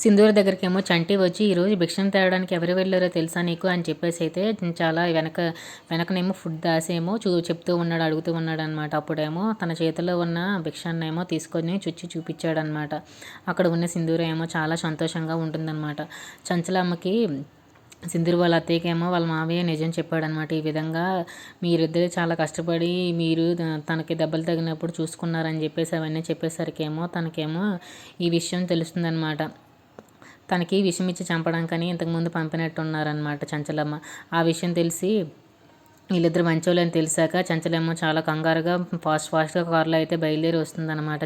సింధూర దగ్గరికి ఏమో చంటి వచ్చి ఈరోజు భిక్షం తేవడానికి ఎవరు వెళ్ళారో తెలుసా నీకు అని చెప్పేసి అయితే చాలా వెనక వెనకనేమో ఫుడ్ దాసేమో చూ చెప్తూ ఉన్నాడు అడుగుతూ ఉన్నాడు అనమాట అప్పుడేమో తన చేతిలో ఉన్న భిక్షాన్ని ఏమో తీసుకొని చుచ్చి చూపించాడనమాట అక్కడ ఉన్న సింధూర ఏమో చాలా సంతోషంగా ఉంటుందన్నమాట. చంచలమ్మకి సింధూరు వాళ్ళ అత్తయ్యకేమో వాళ్ళ మావయ్య నిజం చెప్పాడనమాట ఈ విధంగా మీరిద్దరు చాలా కష్టపడి మీరు తనకి దెబ్బలు తగినప్పుడు చూసుకున్నారని చెప్పేసి అవన్నీ చెప్పేసరికేమో తనకేమో ఈ విషయం తెలుస్తుందనమాట తనకి విషం ఇచ్చి చంపడానికని ఇంతకుముందు పంపినట్టున్నారనమాట చంచలమ్మ. ఆ విషయం తెలిసి వీళ్ళిద్దరు మంచోళ్ళని తెలిసాక చంచలేమో చాలా కంగారుగా ఫాస్ట్ ఫాస్ట్గా కారులో అయితే బయలుదేరి వస్తుందన్నమాట.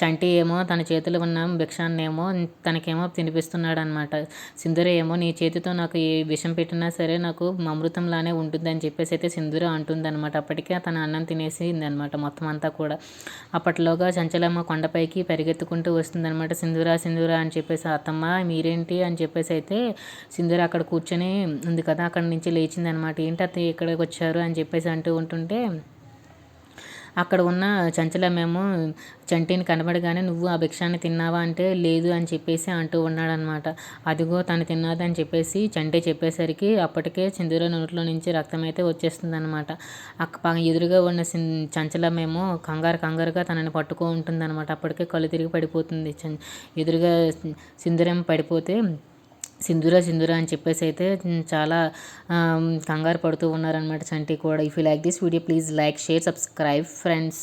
చంటి ఏమో తన చేతిలో ఉన్న భిక్షాన్ని ఏమో తనకేమో తినిపిస్తున్నాడు అనమాట సింధుర ఏమో నీ చేతితో నాకు ఏ విషం పెట్టినా సరే నాకు అమృతంలానే ఉంటుందని చెప్పేసి అయితే సింధుర అంటుందన్నమాట. అప్పటికే తన అన్నం తినేసింది అనమాట మొత్తం అంతా కూడా. అప్పట్లోగా చంచలమ్మ కొండపైకి పరిగెత్తుకుంటూ వస్తుందన్నమాట. సింధుర సింధుర అని చెప్పేసి అత్తమ్మ మీరేంటి? అని చెప్పేసి అయితే సింధుర అక్కడ కూర్చొని ఉంది కదా అక్కడి నుంచి లేచింది అనమాట ఏంటి అతను ఇక్కడ వచ్చారు అని చెప్పేసి అంటూ ఉంటుంటే అక్కడ ఉన్న చంచలమేమో చంటిని కనబడగానే నువ్వు ఆ భిక్షాన్ని తిన్నావా అంటే లేదు అని చెప్పేసి అంటూ ఉన్నాడనమాట అదిగో తను తిన్నదని చెప్పేసి చంటి చెప్పేసరికి అప్పటికే సింధూర నోట్లో నుంచి రక్తం అయితే వచ్చేస్తుందనమాట అక్క ఎదురుగా ఉన్న చంచలమేమో కంగారు కంగారుగా తనని పట్టుకో ఉంటుందన్నమాట అప్పటికే కళ్ళు తిరిగి పడిపోతుంది. ఎదురుగా సింధూరం పడిపోతే సింధుర సింధుర అని చెప్పేసి అయితే చాలా కంగారు పడుతూ ఉన్నారనమాట చంటి కూడా. If you like this video please like share subscribe friends